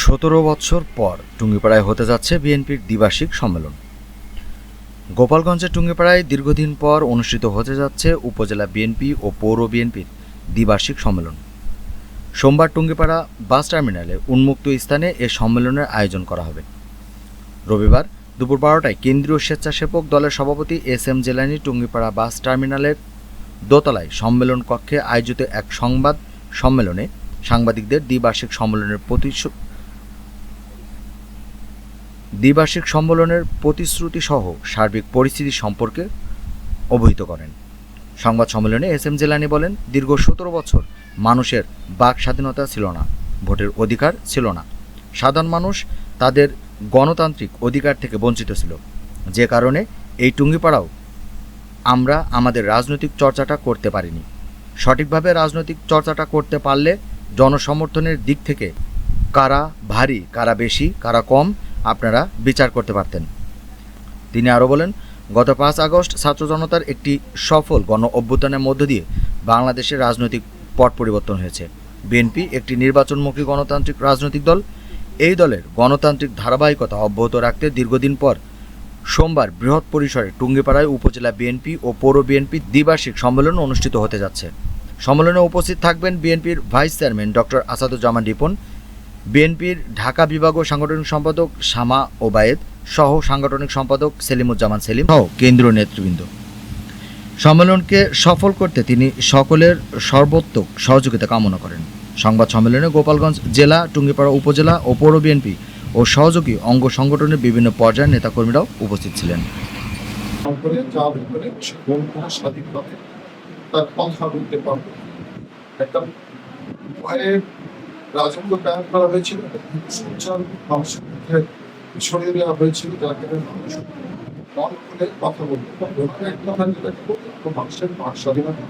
সতেরো বছর পর টুঙ্গিপাড়ায় হতে যাচ্ছে বিএনপির দ্বিবার্ষিক সম্মেলন। গোপালগঞ্জের টুঙ্গিপাড়ায় দীর্ঘদিন পর অনুষ্ঠিত হতে যাচ্ছে উপজেলা বিএনপি ও পৌর বিএনপির দ্বিবার্ষিক সম্মেলন। সোমবার টুঙ্গিপাড়া বাস টার্মিনালে উন্মুক্ত স্থানে এ সম্মেলনের আয়োজন করা হবে। রবিবার দুপুর বারোটায় কেন্দ্রীয় স্বেচ্ছাসেবক দলের সভাপতি S M Jelani Tungipara bus টার্মিনালের দোতলায় সম্মেলন কক্ষে আয়োজিত এক সংবাদ সম্মেলনে সাংবাদিকদের দ্বিবার্ষিক সম্মেলনের দ্বিবার্ষিক সম্মেলনের প্রতিশ্রুতি সহ সার্বিক পরিস্থিতি সম্পর্কে অবহিত করেন। সংবাদ সম্মেলনে এস এম জেলানি বলেন, দীর্ঘ সতেরো বছর মানুষের বাক স্বাধীনতা ছিল না, ভোটের অধিকার ছিল না। সাধারণ মানুষ তাদের গণতান্ত্রিক অধিকার থেকে বঞ্চিত ছিল। যে কারণে এই টুঙ্গিপাড়াও আমরা আমাদের রাজনৈতিক চর্চাটা করতে পারিনি। সঠিকভাবে রাজনৈতিক চর্চাটা করতে পারলে জনসমর্থনের দিক থেকে কারা ভারী, কারা বেশি, কারা কম আপনারা বিচার করতে পারতেন। তিনি আরও বলেন, গত পাঁচ আগস্ট ছাত্র জনতার একটি সফল গণ অভ্যুত্থানের মধ্য দিয়ে বাংলাদেশের রাজনৈতিক পট পরিবর্তন হয়েছে। বিএনপি একটি নির্বাচনমুখী গণতান্ত্রিক রাজনৈতিক দল। এই দলের গণতান্ত্রিক ধারাবাহিকতা অব্যাহত রাখতে দীর্ঘদিন পর সোমবার বৃহৎ পরিসরে টুঙ্গিপাড়ায় উপজেলা বিএনপি ও পৌর বিএনপি দ্বিবার্ষিক সম্মেলন অনুষ্ঠিত হতে যাচ্ছে। সম্মেলনে উপস্থিত থাকবেন বিএনপির vice chairman doctor Asaduzzaman Ripon বিএনপির ঢাকা বিভাগ ও সাংগঠনিক সম্পাদক শামা ওবায়েদ সহ সাংগঠনিক সম্পাদক সেলিমুজ্জামান সেলিম সহ কেন্দ্রীয় নেতৃবৃন্দ। সম্মেলনকে সফল করতে তিনি সকলের সর্বোত্তক সহযোগিতা কামনা করেন। সংবাদ সম্মেলনে গোপালগঞ্জ জেলা, টুঙ্গিপাড়া উপজেলা ও পৌর বিএনপি ও সহযোগী অঙ্গ সংগঠনের বিভিন্ন পর্যায়ের নেতাকর্মীরাও উপস্থিত ছিলেন। রাজত্ব কায়ন করা হয়েছিল? সঞ্চার মানুষের মধ্যে ছড়িয়ে দেওয়া হয়েছিল যাকে মানুষ মন খুলে কথা বলতে মানুষের বাক স্বাধীনতা